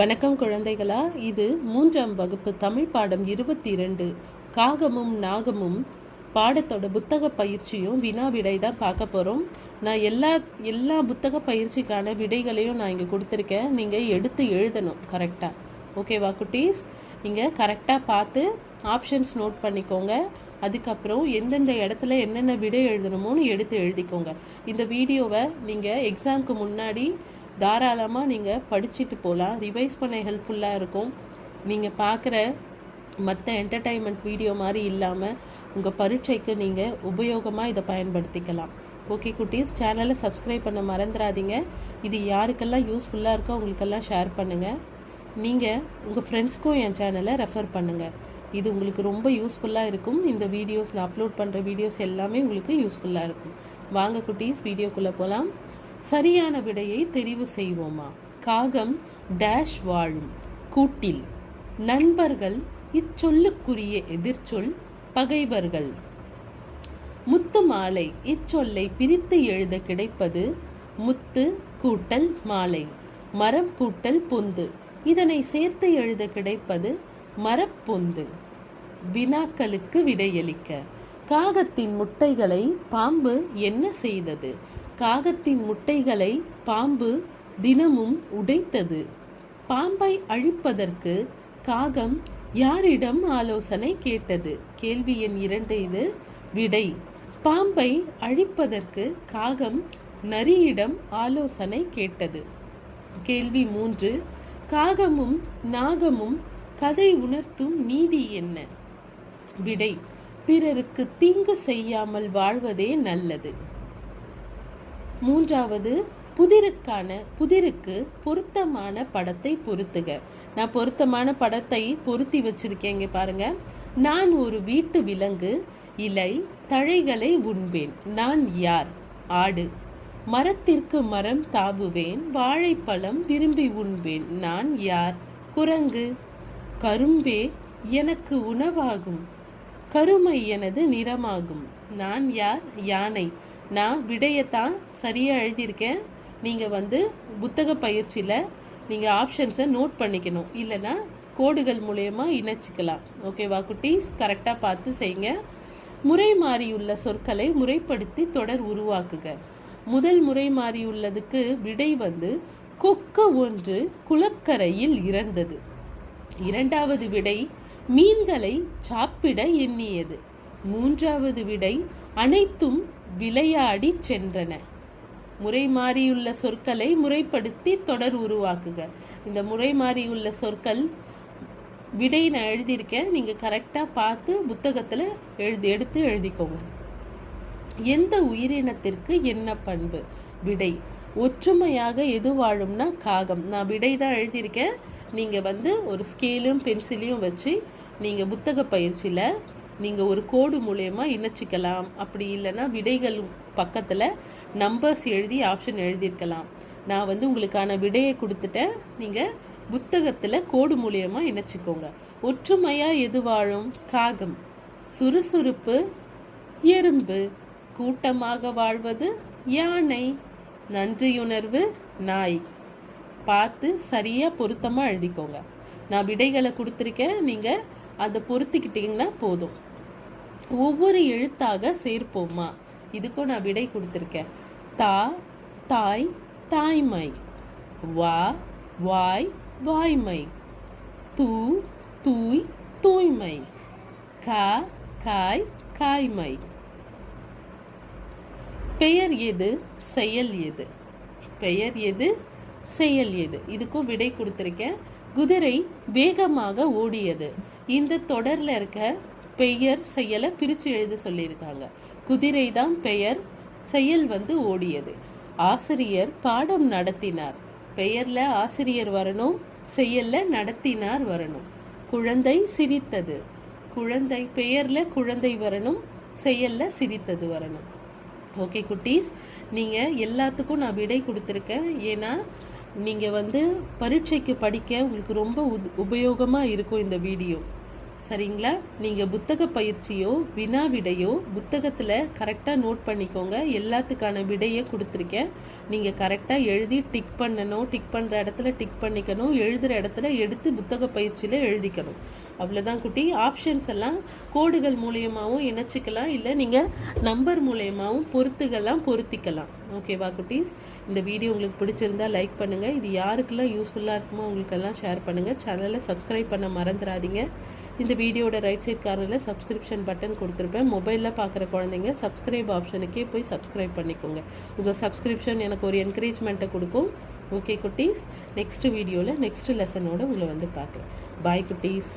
வணக்கம் குழந்தைகளா இது மூன்றாம் வகுப்பு தமிழ் பாடம் இருபத்தி இரண்டு காகமும் நாகமும் பாடத்தோட புத்தக பயிற்சியும் வினா விடை தான் பார்க்க போகிறோம் நான் எல்லா எல்லா புத்தக பயிற்சிக்கான விடைகளையும் நான் இங்கே கொடுத்துருக்கேன். நீங்கள் எடுத்து எழுதணும் கரெக்டாக ஓகேவா குட்டீஸ்? நீங்கள் கரெக்டாக பார்த்து ஆப்ஷன்ஸ் நோட் பண்ணிக்கோங்க. அதுக்கப்புறம் எந்தெந்த இடத்துல என்னென்ன விடை எழுதணுமோன்னு எடுத்து எழுதிக்கோங்க. இந்த வீடியோவை நீங்கள் எக்ஸாம்க்கு முன்னாடி தாராளமாக நீங்கள் படிச்சுட்டு போகலாம் ரிவைஸ் பண்ண ஹெல்ப்ஃபுல்லாக இருக்கும். நீங்கள் பார்க்குற மற்ற என்டர்டைன்மெண்ட் வீடியோ மாதிரி இல்லாமல் உங்கள் பரீட்சைக்கு நீங்கள் உபயோகமாக இதை பயன்படுத்திக்கலாம். ஓகே குட்டீஸ் சேனலை சப்ஸ்கிரைப் பண்ண மறந்துடாதீங்க. இது யாருக்கெல்லாம் யூஸ்ஃபுல்லாக இருக்கோ உங்களுக்கெல்லாம் ஷேர் பண்ணுங்கள் நீங்கள் உங்கள் ஃப்ரெண்ட்ஸ்க்கும் என் சேனலை ரெஃபர் பண்ணுங்கள் இது உங்களுக்கு ரொம்ப யூஸ்ஃபுல்லாக இருக்கும். இந்த வீடியோஸில் அப்லோட் பண்ணுற வீடியோஸ் எல்லாமே உங்களுக்கு யூஸ்ஃபுல்லாக இருக்கும். வாங்க குட்டீஸ் வீடியோக்குள்ளே போகலாம் சரியான விடையை தெரிவு செய்வோமா? காகம் டேஷ் வாழும். கூட்டில் நண்பர்கள் இச்சொல்லுக்குரிய எதிர்ச்சொல் பகைவர்கள். முத்து மாலை இச்சொல்லை பிரித்து எழுத கிடைப்பது முத்து கூட்டல் மாலை மரம் கூட்டல் பொந்து. இதனை சேர்த்து எழுத கிடைப்பது மரப்பொந்து வினாக்களுக்கு விடையளிக்க. காகத்தின் முட்டைகளை பாம்பு என்ன செய்தது? காகத்தின் முட்டைகளை பாம்பு தினமும் உடைத்தது. பாம்பை அழிப்பதற்கு காகம் யாரிடம் ஆலோசனை கேட்டது? கேள்வி எண் இரண்டு இது. விடை. பாம்பை அழிப்பதற்கு காகம் நரியிடம் ஆலோசனை கேட்டது. கேள்வி மூன்று. காகமும் நாகமும் கதை உணர்த்தும் நீதி என்ன? விடை. பிறருக்கு தீங்கு செய்யாமல் வாழ்வதே நல்லது. மூன்றாவது புதிருக்கான புதிருக்கு பொருத்தமான படத்தை பொருத்துக. நான் பொருத்தமான படத்தை பொருத்தி வச்சிருக்கேங்க பாருங்க. நான் ஒரு வீட்டு விலங்கு இலை தழைகளை உண்பேன். நான் யார்? ஆடு. மரத்திற்கு மரம் தாவுவேன் வாழைப்பழம் விரும்பி உண்பேன். நான் யார்? குரங்கு. கரும்பே எனக்கு உணவாகும். கருமை எனது நிறமாகும். நான் யார்? யானை. நான் விடையத்தான் சரியாக எழுதியிருக்கேன். நீங்கள் வந்து புத்தக பயிற்சியில் நீங்கள் ஆப்ஷன்ஸை நோட் பண்ணிக்கணும். இல்லைன்னா கோடுகள் மூலயமா இணைச்சிக்கலாம். ஓகேவா குட்டீஸ்? கரெக்டாக பார்த்து செய்யுங்க. முறை மாறியுள்ள சொற்களை முறைப்படுத்தி தொடர் உருவாக்குக. முதல் முறை மாறியுள்ளதுக்கு விடை வந்து கொக்கு ஒன்று குளக்கரையில் இறந்தது. இரண்டாவது விடை மீன்களை சாப்பிட எண்ணியது. மூன்றாவது விடை அனைத்தும் விளையாடி சென்றன. முறை மாறியுள்ள சொற்களை முறைப்படுத்தி தொடர் உருவாக்குக. இந்த முறை மாறியுள்ள சொற்கள் விடை நான் எழுதியிருக்கேன். நீங்கள் கரெக்டாக பார்த்து புத்தகத்தில் எழுதி எடுத்து எழுதிக்கோங்க. எந்த உயிரினத்திற்கு என்ன பண்பு? விடை. ஒற்றுமையாக எது வாழும்னா காகம். நான் விடை தான் எழுதியிருக்கேன். நீங்கள் வந்து ஒரு ஸ்கேலும் பென்சிலையும் வச்சு நீங்கள் புத்தக பயிற்சியில் நீங்கள் ஒரு கோடு மூலயமா இணைச்சிக்கலாம். அப்படி இல்லைன்னா விடைகள் பக்கத்தில் நம்பர்ஸ் எழுதி ஆப்ஷன் எழுதியிருக்கலாம். நான் வந்து உங்களுக்கான விடையை கொடுத்துட்டேன். நீங்கள் புத்தகத்தில் கோடு மூலயமா இணைச்சிக்கோங்க. ஒற்றுமையாக எது வாழும்? காகம். சுறுசுறுப்பு எறும்பு. கூட்டமாக வாழ்வது யானை. நன்றியுணர்வு நாய். பார்த்து சரியாக பொருத்தமாக எழுதிக்கோங்க. நான் விடைகளை கொடுத்துருக்கேன். நீங்கள் அதை பொருத்திக்கிட்டீங்கன்னா போதும். ஒவ்வொரு எழுத்தாக சேர்ப்போமா? இதுக்கும் நான் விடை கொடுத்துருக்கேன். தா தாய் தாய்மை. வா வாய் வாய்மை. தூ தூய் தூய்மை. கா காய் காய்மை. பெயர் எது செயல் எது? பெயர் எது செயல் எது? இதுக்கும் விடை கொடுத்துருக்கேன். குதிரை வேகமாக ஓடியது. இந்த தொடரில் இருக்க பெயர் செயலை பிரித்து எழுத சொல்லியிருக்காங்க. குதிரை தான் பெயர் செயல் வந்து ஓடியது. ஆசிரியர் பாடம் நடத்தினார். பெயரில் ஆசிரியர் வரணும் செயலில் நடத்தினார் வரணும். குழந்தை சிரித்தது. குழந்தை பெயரில் குழந்தை வரணும் செயலில் சிரித்தது வரணும். ஓகே குட்டீஸ் நீங்கள் எல்லாத்துக்கும் நான் விடை கொடுத்துருக்கேன். ஏன்னா நீங்கள் வந்து பரீட்சைக்கு படிக்க உங்களுக்கு ரொம்ப உத் உபயோகமாக இருக்கும் இந்த வீடியோ. சரிங்களா? நீங்கள் புத்தக பயிற்சியோ வினா விடையோ புத்தகத்தில் கரெக்டாக நோட் பண்ணிக்கோங்க. எல்லாத்துக்கான விடையை கொடுத்துருக்கேன். நீங்கள் கரெக்டாக எழுதி டிக் பண்ணணும் டிக் பண்ணுற இடத்துல டிக் பண்ணிக்கணும் எழுதுகிற இடத்துல எடுத்து புத்தக பயிற்சியில் எழுதிக்கணும். அவ்வளோதான் குட்டி. ஆப்ஷன்ஸ் எல்லாம் கோடுகள் மூலியமாகவும் இணைச்சிக்கலாம். இல்லை நீங்கள் நம்பர் மூலியமாகவும் பொருத்துகள்லாம் பொருத்திக்கலாம். ஓகேவா குட்டீஸ்? இந்த வீடியோ உங்களுக்கு பிடிச்சிருந்தா லைக் பண்ணுங்கள் இது யாருக்கெல்லாம் யூஸ்ஃபுல்லாக இருக்குமோ உங்களுக்கெல்லாம் ஷேர் பண்ணுங்கள் சேனலை சப்ஸ்கிரைப் பண்ண மறந்துடாதீங்க. இந்த வீடியோட ரைட் சைட் கார்னரில் சப்ஸ்கிரிப்ஷன் பட்டன் கொடுத்துருப்பேன். மொபைலில் பார்க்குற குழந்தைங்க சப்ஸ்கிரைப் ஆப்ஷனுக்கே போய் சப்ஸ்கிரைப் பண்ணிக்கோங்க. உங்கள் சப்ஸ்கிரிப்ஷன் எனக்கு ஒரு என்கரேஜ்மெண்ட்டை கொடுக்கும். ஓகே குட்டீஸ். நெக்ஸ்ட் வீடியோவில் நெக்ஸ்ட் லெசனோட உங்களை வந்து பார்க்குறேன். பாய் குட்டீஸ்.